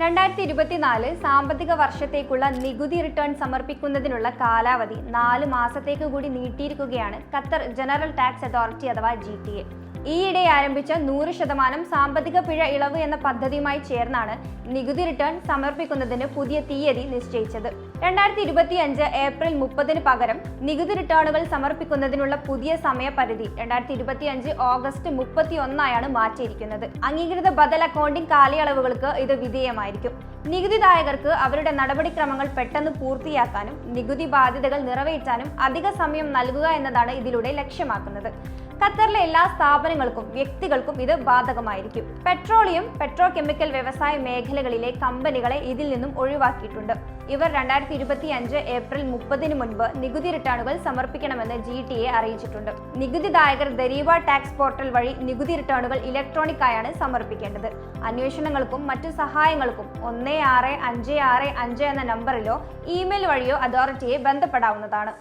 രണ്ടായിരത്തി ഇരുപത്തിനാല് സാമ്പത്തിക വർഷത്തേക്കുള്ള നികുതി റിട്ടേൺ സമർപ്പിക്കുന്നതിനുള്ള കാലാവധി നാല് മാസത്തേക്ക് കൂടി നീട്ടിയിരിക്കുകയാണ് ഖത്തർ ജനറൽ ടാക്സ് അതോറിറ്റി അഥവാ ജി ഈയിടെ ആരംഭിച്ച നൂറ് ശതമാനം സാമ്പത്തിക പിഴ ഇളവ് എന്ന പദ്ധതിയുമായി ചേർന്നാണ് നികുതി റിട്ടേൺ സമർപ്പിക്കുന്നതിന് പുതിയ തീയതി നിശ്ചയിച്ചത്. രണ്ടായിരത്തി ഇരുപത്തി അഞ്ച് ഏപ്രിൽ മുപ്പതിന് പകരം നികുതി റിട്ടേണുകൾ സമർപ്പിക്കുന്നതിനുള്ള പുതിയ സമയപരിധി രണ്ടായിരത്തി ഇരുപത്തി അഞ്ച് ഓഗസ്റ്റ് മുപ്പത്തി ഒന്നായാണ് മാറ്റിയിരിക്കുന്നത്. അംഗീകൃത ബദൽ അക്കൗണ്ടിംഗ് കാലയളവുകൾക്ക് ഇത് വിധേയമായിരിക്കും. നികുതിദായകർക്ക് അവരുടെ നടപടിക്രമങ്ങൾ പെട്ടെന്ന് പൂർത്തിയാക്കാനും നികുതി ബാധ്യതകൾ നിറവേറ്റാനും അധിക സമയം നൽകുക എന്നതാണ് ഇതിലൂടെ ലക്ഷ്യമാക്കുന്നത്. ഖത്തറിലെ എല്ലാ സ്ഥാപനങ്ങൾക്കും വ്യക്തികൾക്കും ഇത് ബാധകമായിരിക്കും. പെട്രോളിയം പെട്രോ കെമിക്കൽ വ്യവസായ മേഖലകളിലെ കമ്പനികളെ ഇതിൽ നിന്നും ഒഴിവാക്കിയിട്ടുണ്ട്. ഇവർ രണ്ടായിരത്തി ഇരുപത്തി അഞ്ച് ഏപ്രിൽ മുപ്പതിന് മുൻപ് നികുതി റിട്ടേണുകൾ സമർപ്പിക്കണമെന്ന് ജി ടി എ അറിയിച്ചിട്ടുണ്ട്. നികുതിദായകർ ദരീവ ടാക്സ് പോർട്ടൽ വഴി നികുതി റിട്ടേണുകൾ ഇലക്ട്രോണിക് ആയാണ് സമർപ്പിക്കേണ്ടത്. അന്വേഷണങ്ങൾക്കും മറ്റു സഹായങ്ങൾക്കും ഒന്ന് ആറ് അഞ്ച് ആറ് അഞ്ച് എന്ന നമ്പറിലോ ഇമെയിൽ വഴിയോ അതോറിറ്റിയെ ബന്ധപ്പെടാവുന്നതാണ്.